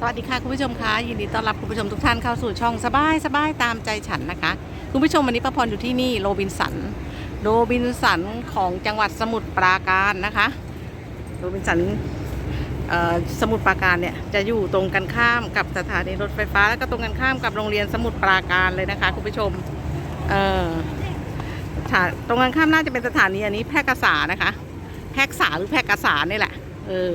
สวัสดีค่ะคุณผู้ชมคะยินดีต้อนรับคุณผู้ชมทุกท่านเข้าสู่ช่องสบายสบายตามใจฉันนะคะ คุณผู้ชมวันนี้ป้าพรอยู่ที่นี่โรบินสันโรบินสันของจังหวัดสมุทรปราการนะคะโรบินสันสมุทรปราการเนี่ยจะอยู่ตรงกันข้ามกับสถานีรถไฟฟ้า แล้วก็ตรงกันข้ามกับโรงเรียนสมุทรปราการเลยนะคะคุณผู้ชมเออตรงกันข้ามน่าจะเป็นสถานีอันนี้แพร่กษานะคะ แพร่กษาหรือแพร่กษานี่แหละเออ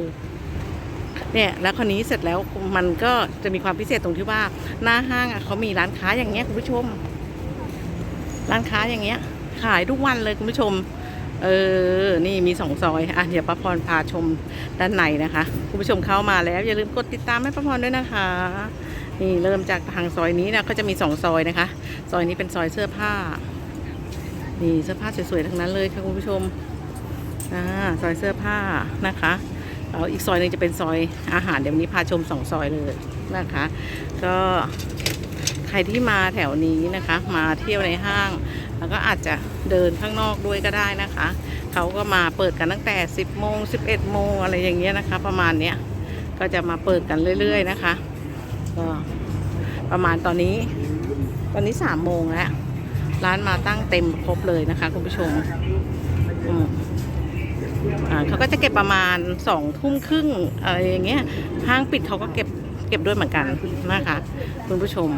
เนี่ยแล้วคราวนี้เสร็จแล้วมันก็จะมีความพิเศษตรงที่ว่าหน้าห้างเขามีร้านค้าอย่างเงี้ยคุณผู้ชม ร้านค้าอย่างเงี้ย ขายทุกวันเลยคุณผู้ชม เออ นี่มีสองซอยอะเดี๋ยวป้าพรพาชมด้านในนะคะ คุณผู้ชมเข้ามาแล้วอย่าลืมกดติดตามให้ป้าพรด้วยนะคะนี่เริ่มจากทางซอยนี้นะก็จะมีสองซอยนะคะ ซอยนี้เป็นซอยเสื้อผ้า นี่เสื้อผ้าสวยๆทั้งนั้นเลยค่ะคุณผู้ชมอ่าซอยเสื้อผ้านะคะ แล้วอีกซอยหนึงจะเป็นซอยอาหารเดี๋ยววันนี้พาชมสองซอยเลยนะคะ ก็ใครที่มาแถวนี้นะคะ มาเที่ยวในห้าง แล้วก็อาจจะเดินข้างนอกด้วยก็ได้นะคะ เขาก็มาเปิดกันตั้งแต่ 10โมง11โมงอะไรอย่างเงี้ยนะคะ ประมาณเนี้ยก็จะมาเปิดกันเรื่อย ๆ นะคะก็ประมาณตอนนี้ ตอนนี้3โมงแล้วร้านมาตั้งเต็มครบเลยนะคะ คุณผู้ชมอืม เขาก็จะเก็บประมาณสองทุ่มครึ่งอะไรอย่างเงี้ยห้างปิดเขาก็เก็บเก็บด้วยเหมือนกันนะคะ คุณผู้ชม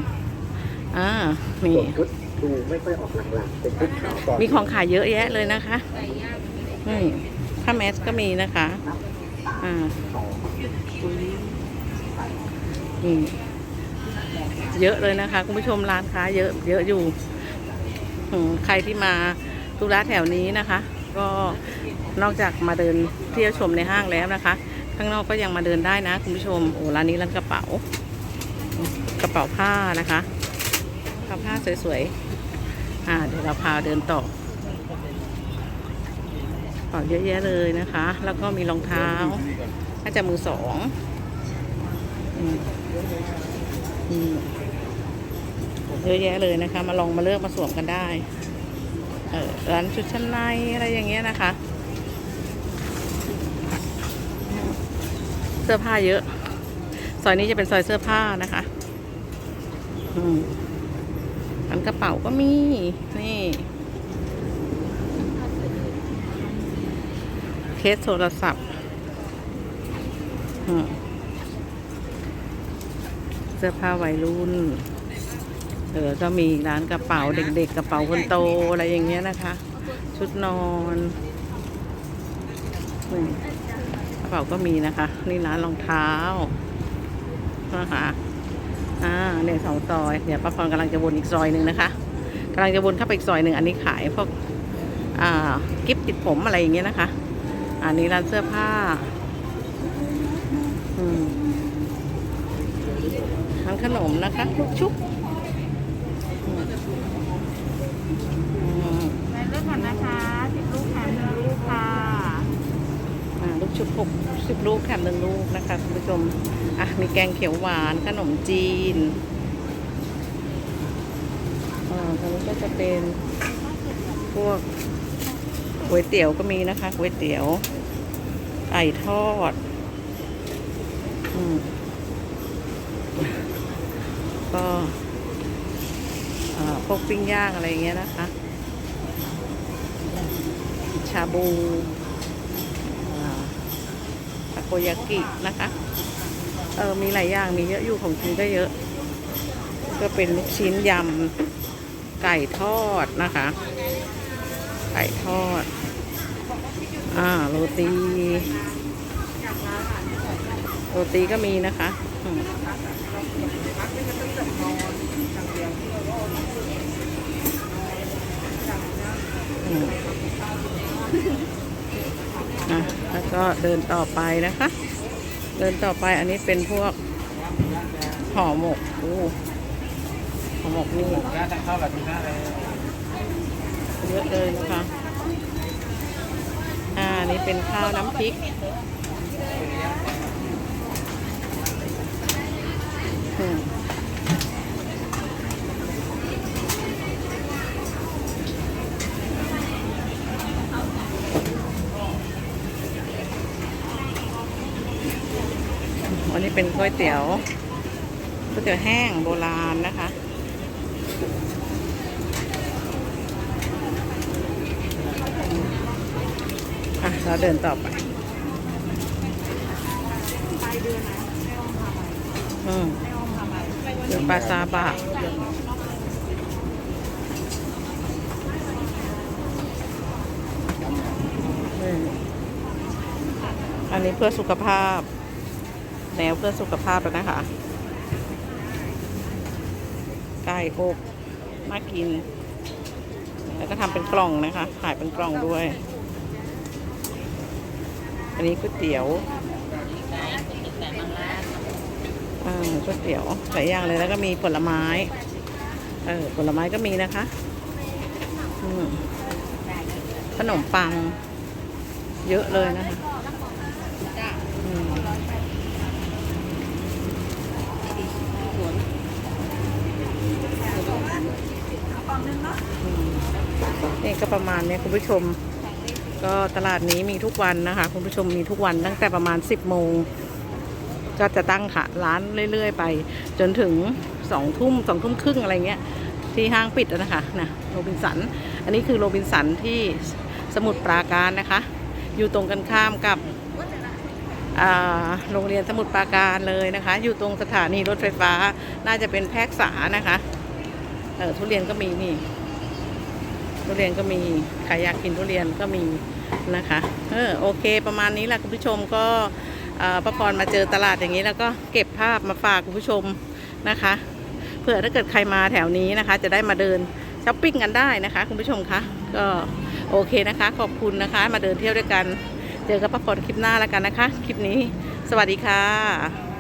อ่านี่ส่วนชุดดูไม่ค่อยออกหลังๆเป็นชุดขาวตอนมีของขายเยอะแยะเลยนะคะนี่ผ้าแมสก็มีนะคะอ่านี่เยอะเลยนะคะ คุณผู้ชมร้านค้าเยอะเยอะอยู่อืมใครที่มาธุระแถวนี้นะคะ ก็ นอกจากมาเดินเที่ยวชมในห้างแล้วนะคะ ข้างนอกก็ยังมาเดินได้นะคุณผู้ชมโอ้ร้านนี้ร้านกระเป๋า กระเป๋าผ้านะคะกระเป๋าผ้าสวยๆอ่าเดี๋ยวเราพาเดินต่อกระเป๋าเยอะแยะเลยนะคะ แล้วก็มีรองเท้าน่าจะมือสองอเยอะแยะเลยนะคะ มาลองมาเลือกมาสวมกันได้ เออร้านชุดชั้นในอะไรอย่างเงี้ยนะคะ สื้อผ้าเยอะ ซอยนี้จะเป็นซอยเสื้อผ้านะคะอืมร้านกระเป๋าก็มี นี่ เคสโทรศัพท์อืมเสื้อผ้าวัยรุ่น เออก็มีร้านกระเป๋าเด็กๆ กระเป๋าคนโตอะไรอย่างเงี้ยนะคะ ชุดนอนนี่ เป๋าก็มีนะคะ นี่ร้านรองเท้านะคะอ่าเนี่ยสองซอยเดี๋ยวป้าพรกำลังจะวนอีกซอยหนึ่งนะคะกำลังจะวนเข้าไปอีกซอยหนึ่งอันนี้ขายพวกอ่ากิฟติดผมอะไรอย่างเงี้ยนะคะ อันนี้ร้านเสื้อผ้าอืมร้านขนมนะคะลูกชุบอืมอืมแม่เลือกก่อนนะคะ 16 10 ลูกค่ะหนึ่งลูกนะคะคุณผู้ชม อะ มีแกงเขียวหวานขนมจีนอ่าตรงนี้ก็จะเป็นพวกก๋วยเตี๋ยวก็มีนะคะก๋วยเตี๋ยวไก่ทอดอืมก็พวกปิ้งย่างอะไรเงี้ยนะคะ ชาบู โยากินะคะ เออมีหลายอย่างมีเยอะอยู่ของกินก็เยอะ ก็เป็นลูกชิ้นยำไก่ทอดนะคะ ไก่ทอด อ่าโรตีโรตีก็มีนะคะอืม ก็เดินต่อไปนะคะ เดินต่อไปอันนี้เป็นพวกห่อหมกโอ้ห่อหมกนี่ร้านทางเข้าแบบนี้นะเลยเยอะเลยนะคะ อ่านี่เป็นข้าวน้ำพริก อืม เป็นก๋วยเตี๋ยวก๋วยเตี๋ยวแห้งโบราณนะคะ อะ เราเดินต่อไปไปเดือนนะไม่อ้อมพาไปอืมไม่อ้อมพาไปเดี๋ยวปลาซาบะอืมอันนี้เพื่อสุขภาพ แนวเพื่อสุขภาพแล้วนะคะ ไก่อบน่ากิน แล้วก็ทำเป็นกล่องนะคะ ขายเป็นกล่องด้วย อันนี้ก๋วยเตี๋ยวก๋วยเตี๋ยวหลายอย่างเลยแล้วก็มีผลไม้ เออผลไม้ก็มีนะคะขนมปัง เยอะเลยนะคะอืมอืม นี่ก็ประมาณนี้คุณผู้ชม ก็ตลาดนี้มีทุกวันนะคะ คุณผู้ชมมีทุกวันตั้งแต่ประมาณ 10โมงก็จะตั้งค่ะร้านเรื่อย ๆ ไป จนถึงสองทุ่มสองทุ่มครึ่งอะไรเงี้ย ที่ห้างปิดนะคะนะโรบินสัน อันนี้คือโรบินสันที่สมุทรปราการนะคะ อยู่ตรงกันข้ามกับโรงเรียนสมุทรปราการเลยนะคะ อยู่ตรงสถานีรถไฟฟ้าน่าจะเป็นแพรกษานะคะ เออทุเรียนก็มีนี่ ทุเรียนก็มีใครอยากกินทุเรียนก็มีนะคะ เออโอเค ประมาณนี้แหละคุณผู้ชมก็ประพรมาเจอตลาดอย่างนี้แล้วก็เก็บภาพมาฝากคุณผู้ชมนะคะเผื่อถ้าเกิดใครมาแถวนี้นะคะ จะได้มาเดินช้อปปิ้งกันได้นะคะ คุณผู้ชมคะก็โอเคนะคะ ขอบคุณนะคะ มาเดินเที่ยวด้วยกัน เจอกับป้าพรคลิปหน้าแล้วกันนะคะ คลิปนี้ สวัสดีค่ะ